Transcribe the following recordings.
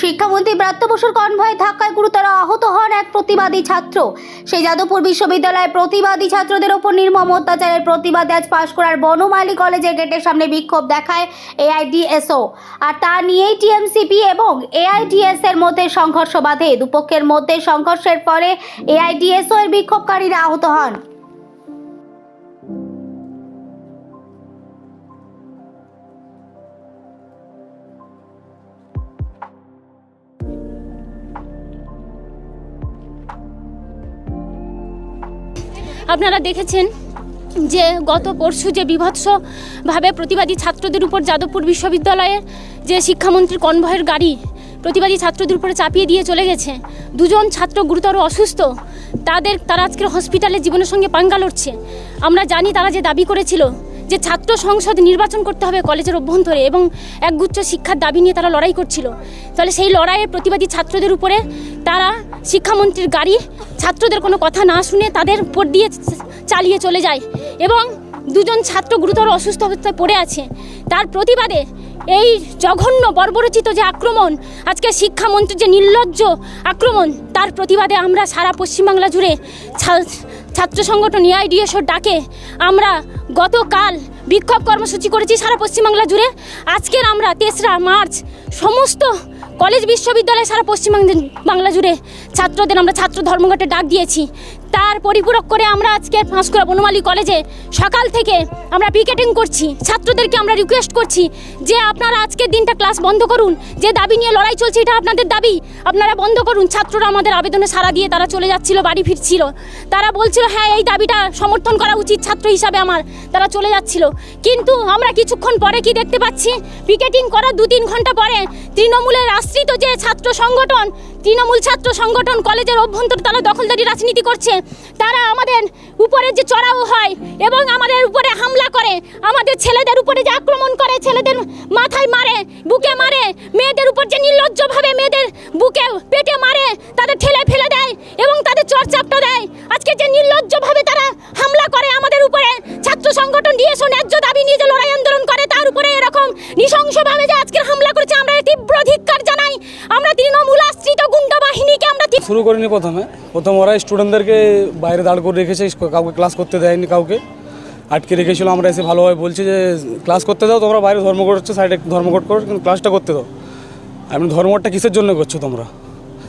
শিক্ষামন্ত্রী ব্রাত্য বসুর কনভয়ে ধাক্কায় গুরুতর আহত হন এক প্রতিবাদী ছাত্র। সেই যাদবপুর বিশ্ববিদ্যালয়ে প্রতিবাদী ছাত্রদের ওপর নির্মম অত্যাচারের প্রতিবাদে আজ পাশকুড়ার বনমালী কলেজের গেটের সামনে বিক্ষোভ দেখায় এআইডিএসও। আর তা নিয়েই টিএমসিপি এবং এআইডিএস এর মধ্যে সংঘর্ষ বাধে। দুপক্ষের মধ্যে সংঘর্ষের পরে এআইডিএসও এর বিক্ষোভকারীরা আহত হন। আপনারা দেখেছেন যে গত পরশু যে বিভৎসভাবে প্রতিবাদী ছাত্রদের উপর যাদবপুর বিশ্ববিদ্যালয়ের যে শিক্ষামন্ত্রীর কনভয়ের গাড়ি প্রতিবাদী ছাত্রদের উপরে চাপিয়ে দিয়ে চলে গেছে, দুজন ছাত্র গুরুতর অসুস্থ, তাদের তারা আজকের হসপিটালে জীবনের সঙ্গে পাঙ্গা লড়ছে। আমরা জানি তারা যে দাবি করেছিল যে ছাত্র সংসদ নির্বাচন করতে হবে কলেজের অভ্যন্তরে এবং একগুচ্ছ শিক্ষার দাবি নিয়ে তারা লড়াই করছিল। তাহলে সেই লড়াইয়ের প্রতিবাদী ছাত্রদের উপরে তারা শিক্ষামন্ত্রীর গাড়ি ছাত্রদের কোনো কথা না শুনে তাদের উপর দিয়ে চালিয়ে চলে যায় এবং দুজন ছাত্র গুরুতর অসুস্থ অবস্থায় পড়ে আছে। তার প্রতিবাদে এই জঘন্য বর্বরচিত যে আক্রমণ, আজকে শিক্ষামন্ত্রীর যে নির্লজ্জ আক্রমণ, তার প্রতিবাদে আমরা সারা পশ্চিমবাংলা জুড়ে ছাত্র সংগঠন এআইডিএসও ডাকে, আমরা গতকাল বিক্ষোভ কর্মসূচি করেছি সারা পশ্চিমবাংলা জুড়ে। আজকের আমরা তেসরা মার্চ, সমস্ত কলেজ, বিশ্ববিদ্যালয় সারা পশ্চিমবাংলা বাংলা জুড়ে, ছাত্রদের আমরা ছাত্র ধর্মঘটে ডাক দিয়েছি। তার পরিপূরক করে আমরা আজকে পাঁশকুড়া বনমালী কলেজে সকাল থেকে আমরা পিকেটিং করছি। ছাত্রদেরকে আমরা রিকোয়েস্ট করছি যে আপনারা আজকের দিনটা ক্লাস বন্ধ করুন। যে দাবি নিয়ে লড়াই চলছে এটা আপনাদের দাবি। আপনারা বন্ধ করুন। ছাত্ররা আমাদের আবেদনে সাড়া দিয়ে তারা চলে যাচ্ছিল, বাড়ি ফিরছিল। তারা বলছিল হ্যাঁ এই দাবিটা সমর্থন করা উচিত ছাত্র হিসাবে আমার। তারা চলে যাচ্ছিল। কিন্তু আমরা কিছুক্ষণ পরে কি দেখতে পাচ্ছি? পিকেটিং করার দু তিন ঘণ্টা পরে তৃণমূলের আশ্রিত যে ছাত্র সংগঠন তৃণমূল ছাত্র সংগঠন কলেজের অভ্যন্তর তারা দখলদারি রাজনীতি করছে। তারা আমাদের উপরে যে চড়াও হয় এবং আমাদের উপরে হামলা করে, আমাদের ছেলেদের উপরে যে আক্রমণ করে, ছেলেদের মাথায় মারে, বুকে মারে, মেয়েদের উপর যে নির্লজ্জভাবে মেয়েদের শুরু করিনি প্রথমে। প্রথম ওরা স্টুডেন্টদেরকে বাইরে দাঁড় করে রেখেছে কাউকে ক্লাস করতে দেয়নি কাউকে। আটকে রেখেছিল, আমরা এসে ভালোভাবে বলছি যে ক্লাস করতে দাও, তোমরা বাইরে ধর্মঘট হচ্ছে সাইডে ধর্মঘট করো, কিন্তু ক্লাসটা করতে দাও। আপনি ধর্মঘটটা কিসের জন্য করছ তোমরা?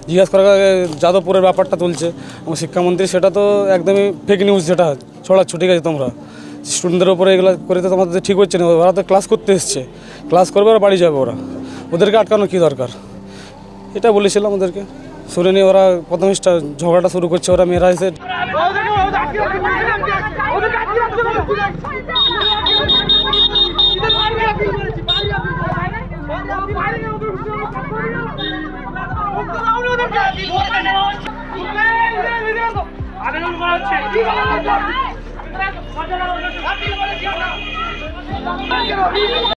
জিজ্ঞাসা করার যাদবপুরের ব্যাপারটা তুলছে। এবং শিক্ষামন্ত্রী, সেটা তো একদমই ফেক নিউজ যেটা ছড়াচ্ছ, ঠিক আছে তোমরা? স্টুডেন্টদের উপরে এগুলো করে তো তোমাদের ঠিক হচ্ছে না, ওরা তো ক্লাস করতে এসছে। ক্লাস করবে আর বাড়ি যাবে ওরা। ওদেরকে আটকানো কী দরকার? এটা বলেছিলাম ওদেরকে। শুনে নিয়ে ওরা প্রথম ঝগড়াটা শুরু করছে ওরা মেয়েরা এসে